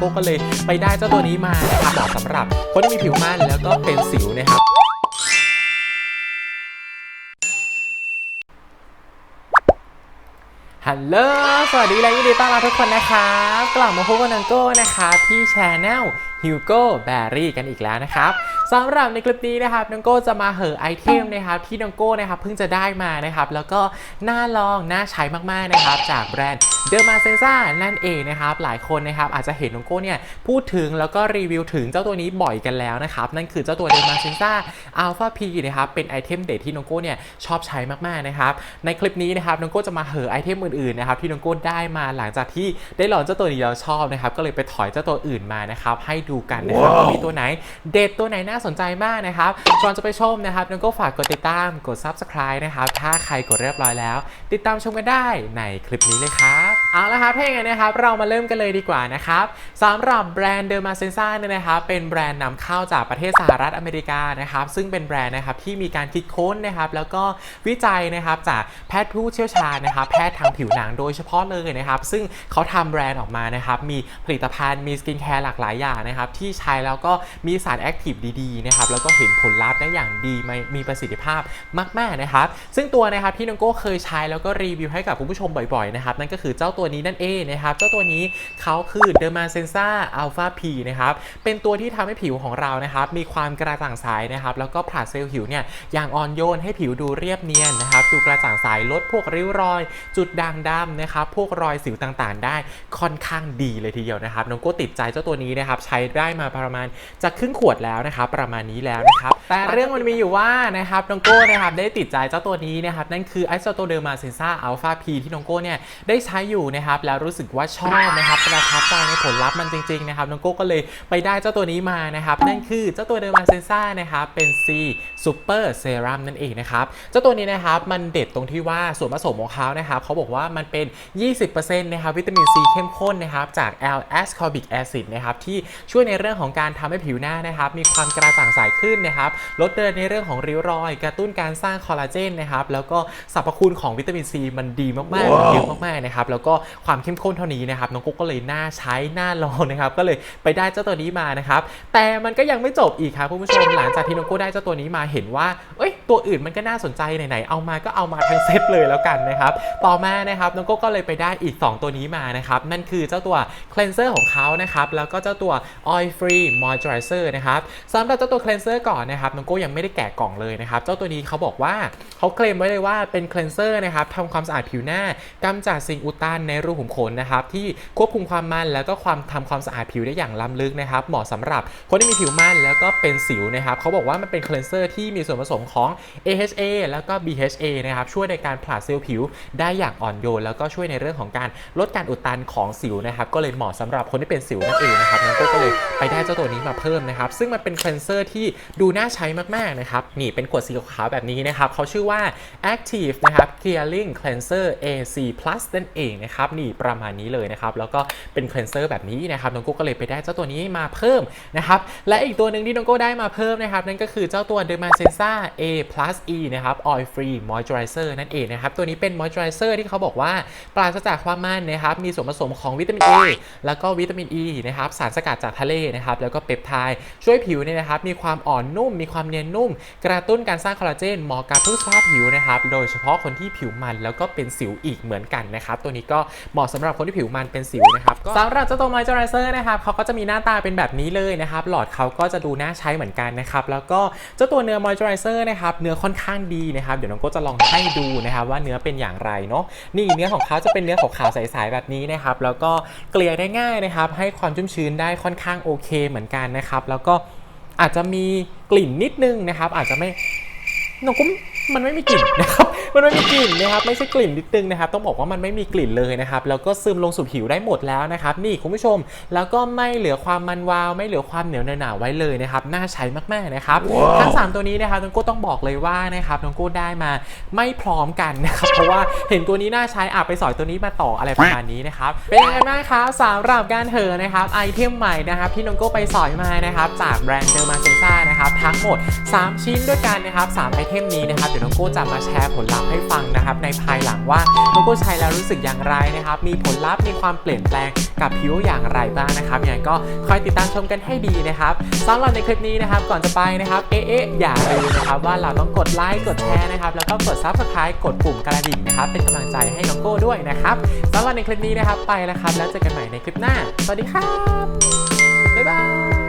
โก้ก็เลยไปได้เจ้าตัวนี้มานะครับเหมาะสำหรับคนที่มีผิวมันแล้วก็เป็นสิวนะครับฮัลโหล สวัสดีและยินดีต้อนรับทุกคนนะครับกลับมาพบกับนังโก้นะคะ ที่ช anel Hugo Berry กันอีกแล้วนะครับสำหรับในคลิปนี้นะครับนังโก้จะมาเหอไอเทมนะครับที่นังโก้นะครับเพิ่งจะได้มานะครับแล้วก็น่าลองน่าใช้มากๆนะครับจากแบรนด์เดอร์มาเซนซ่านั่นเองนะครับหลายคนนะครับอาจจะเห็นนังโก้เนี่ยพูดถึงแล้วก็รีวิวถึงเจ้าตัวนี้บ่อยกันแล้วนะครับนั่นคือเจ้าตัวเดอร์มาเซนซ่าอัลฟาพีนะครับเป็นไอเทมเด็ดที่นังโก้เนี่ยชอบใช้มากๆนะครับในคลิปนี้นะครับนังโก้จะมาเหอไอเทมอื่นๆนะครับที่นังโก้ได้มาหลังจากที่ได้ลองเจ้าตัวนี้แล้วชอบนะครับก็เลยไปถอยเจ้าตัวอื่นมานะครับให้ดกันนะครับว่ามีตัวไหนเด็ดตัวไหนน่าสนใจมากนะครับก่อนจะไปชมนะครับนังโก้ฝากกดติดตามกด subscribe นะครับถ้าใครกดเรียบร้อยแล้ว ติดตามชมกันได้ในคลิปนี้เลยครับเอาละครับถ้าอย่างนั้นนะครับเรามาเริ่มกันเลยดีกว่านะครับสำหรับแบรนด์เดอร์มาเซนซ่าเนี่ยนะครับเป็นแบรนด์นำเข้าจากประเทศสหรัฐอเมริกานะครับซึ่งเป็นแบรนด์นะครับที่มีการคิดค้นนะครับแล้วก็วิจัยนะครับจากแพทย์ผู้เชี่ยวชาญนะครับแพทย์ทางผิวหนังโดยเฉพาะเลยนะครับซึ่งเขาทำแบรนด์ออกมานะครับมีผลิตภัณฑ์มีสกินแคร์หลากหลายอย่างนะครับที่ใช้แล้วก็มีสารแอคทีฟดีๆนะครับแล้วก็เห็นผลลัพธ์ได้อย่างดีมีประสิทธิภาพมากๆนะครับ ซึ่งตัวนะครับที่น้องโก้เคยใช้แล้วก็รีวิวให้กับคุณผู้ชมบ่อยๆนะครับนั่นก็คือเจ้าตัวนี้นั่นเองนะครับเจ้าตัวนี้เขาคือ Derma Sensa Alpha P นะครับเป็นตัวที่ทำให้ผิวของเรานะครับมีความกระจ่างใสนะครับแล้วก็ผลัดเซลล์ผิวเนี่ยอย่างอ่อนโยนให้ผิวดูเรียบเนียนนะครับดูกระจ่างใสลดพวกริ้วรอย จุดด่างดำนะครับพวกรอยสิวต่างๆ ได้ค่อนข้างดีเลยทีเดียวนะครับน้องโก้ติดใจเจ้าตัวนี้นะครับใช้ได้มาประมาณจะครึ่งขวดแล้วนะครับประมาณนี้แล้วนะครับแต่เรื่องมันมีอยู่ว่านะครับน้องโก้นะครับได้ติดใจเจ้าตัวนี้นะครับนั่นคือไอโซโตเดอร์มาเซนซ่าอัลฟาพีที่น้องโก้เนี่ยได้ใช้อยู่นะครับแล้วรู้สึกว่าชอบนะครับประทับใจในผลลัพธ์มันจริงๆนะครับน้องโก้ก็เลยไปได้เจ้าตัวนี้มานะครับนั่นคือเจ้าตัวเดอร์มาเซนซ่านะครับเป็น C Super Serum นั่นเองนะครับเจ้าตัวนี้นะครับมันเด็ดตรงที่ว่าส่วนผสมของเขานะครับเขาบอกว่ามันเป็น 20%นะครับวิตามินซีเข้มข้นนะครับจาก L ascorbic acid นะครับที่ช่วยในเรื่องของการทำให้ผิวหน้านะครับ มีความกระจ่างใสขึ้นนะครับ ลดเดินในเรื่องของริ้วรอย กระตุ้นการสร้างคอลลาเจนนะครับ แล้วก็สรรพคุณของวิตามินซีมันดีมากๆมันเยอะมากๆนะครับ แล้วก็ความเข้มข้นเท่านี้นะครับ น้องกุ๊กก็เลยน่าใช้น่าลองนะครับ ก็เลยไปได้เจ้าตัวนี้มานะครับ แต่มันก็ยังไม่จบอีกครับคุณผู้ชม หลังจากที่น้องกุ๊กได้เจ้าตัวนี้มาเห็นว่า เอ้ย ตัวอื่นมันก็น่าสนใจไหนๆเอามาก็เอามาทั้งเซตเลยแล้วกันนะครับต่อมานะครับน้องกุ๊กก็เลยไปได้อีก 2 ตัวนี้มานะครับนั่นคือเจ้าตัว cleanser ของเขานะครับแล้วก็เจ้าตัว oil free moisturizer นะครับสำหรับเจ้าตัว cleanser ก่อนนะครับน้องโก้ยังไม่ได้แกะกล่องเลยนะครับเจ้าตัวนี้เขาบอกว่าเขาเคลมไว้เลยว่าเป็น cleanser นะครับทำความสะอาดผิวหน้ากำจัดสิ่งอุดตันในรูขุมขนนะครับที่ควบคุมความมันแล้วก็ความทำความสะอาดผิวได้อย่างล้ำลึกนะครับเหมาะสำหรับคนที่มีผิวมันแล้วก็เป็นสิวนะครับเขาบอกว่ามันเป็น cleanser ที่มีส่วนผสมของ AHA แล้วก็ BHA นะครับช่วยในการผลัดเซลล์ผิวได้อย่างอ่อนโยน แล้วก็ช่วยในเรื่องของการลดการอุดตันของสิวนะครับก็เลยเหมาะสำหรับคนที่เป็นสิวนั่นเองนะครับน้องโก้ก็เลยไปได้เจ้าตัวนี้มาเพิ่มนะครับซึ่งมันเป็น cleanser ที่ดูน่าใช้มากๆนะครับนี่เป็นขวดสีขาวแบบนี้นะครับเขาชื่อว่า Active นะครับ Clearing Cleanser AC Plus นั่นเองนะครับนี่ประมาณนี้เลยนะครับแล้วก็เป็น cleanser แบบนี้นะครับน้องโก้ก็เลยไปได้เจ้าตัวนี้มาเพิ่มนะครับและอีกตัวหนึ่งที่น้องโก้ได้มาเพิ่มนะครับนั่นก็คือเจ้าตัว Dermasensa A Plus E นะครับ Oil Free Moisturizer นั่นเองนะครับ ตัวนี้เป็น moisturizer ที่เขาบอกว่า ปราศจากความมันนะครับ มีส่วนผสมของวิตามิน A แล้วก็วิตามิน E นะครับ สารสกัดจากทะเลนะครับ แล้วก็เปปไทด์ช่วยผิวเนี่ยนะครับ มีความอ่อนนุ่ม มีความเนียนนุ่ม กระตุ้นการสร้างคอลลาเจนเหมาะกับทุกสภาพผิวนะครับ โดยเฉพาะคนที่ผิวมันแล้วก็เป็นสิวอีกเหมือนกันนะครับ ตัวนี้ก็เหมาะสำหรับคนที่ผิวมันเป็นสิวนะครับสำหรับเจ้าตัว moisturizer นะครับเขาก็จะมีหน้าตาเป็นแบบนี้เลยนะครับ หลอดเขาก็จะดูน่าใช้เหมือนกันนะครับ แล้วก็เจ้าตัวเนื้อ moisturizer นะครับเนื้อค่อนข้างดีนะครับ เดี๋ยวน้องก็จะลองให้ดูนะครับว่าเนื้อเป็นอย่างไรเนาะนี่เนื้อของเขาจะเป็นเนื้อขาวๆใสๆแบบนี้นะครับ แล้วก็เกลี่ยได้ง่ายนะครับ ให้ความชุ่มชื้นได้ค่อนข้างโอเคเหมือนกันนะครับ แล้วก็อาจจะมีกลิ่นนิดนึงนะครับ อาจจะไม่น้องก็มันไม่มีกลิ่นนะครับมันไม่มีกลิ่นนะครับไม่ใช่กลิ่นนิดนึงนะครับต้องบอกว่ามันไม่มีกลิ่นเลยนะครับแล้วก็ซึมลงสู่ผิวได้หมดแล้วนะครับนี่คุณผู้ชมแล้วก็ไม่เหลือความมันวาว ไม่เหลือความเหนียวหนาไว้เลยนะครับน่าใช้มากๆนะครับทั้ง 3 ตัวนี้นะครับน้องโก้ต้องบอกเลยว่านะครับน้องโก้ได้มาไม่พร้อมกันนะครับเพราะว่าเห็นตัวนี้น่าใช้อาไปสอยตัวนี้มาต่ออะไรประมาณนี้นะครับเป็นยังไงบ้างครับสำหรับการเถอะนะครับไอเทมใหม่นะครับที่น้องโก้ไปสอยมานะครับจากแบรนด์เดอร์มาเซนซ่านะครับทั้งหมด 3 ชิ้นด้วยกันนะครับ3ไอเทมนี้นะครับเดี๋ยวน้องโก้จะมาแชร์ผลลัพธ์ให้ฟังนะครับในภายหลังว่าน้องโก้ใช้แล้วรู้สึกอย่างไรนะครับ มีผลลัพธ์มีความเปลี่ยนแปลงกับผิวอย่างไรบ้างนะครับยังไงก็คอยติดตามชมกันให้ดีนะครับสำหรับในคลิปนี้นะครับก่อนจะไปนะครับเอ๊ะอย่าลืมนะครับว่าเราต้องกดไลค์กดแชร์นะครับแล้วก็กด subscribe กดปุ่มกระดิ่งนะครับเป็นกำลังใจให้น้องโก้ด้วยนะครับสำหรับในคลิปนี้นะครับไปแล้วครับแล้วเจอกันใหม่ในคลิปหน้า สวัสดีครับบ๊ายบาย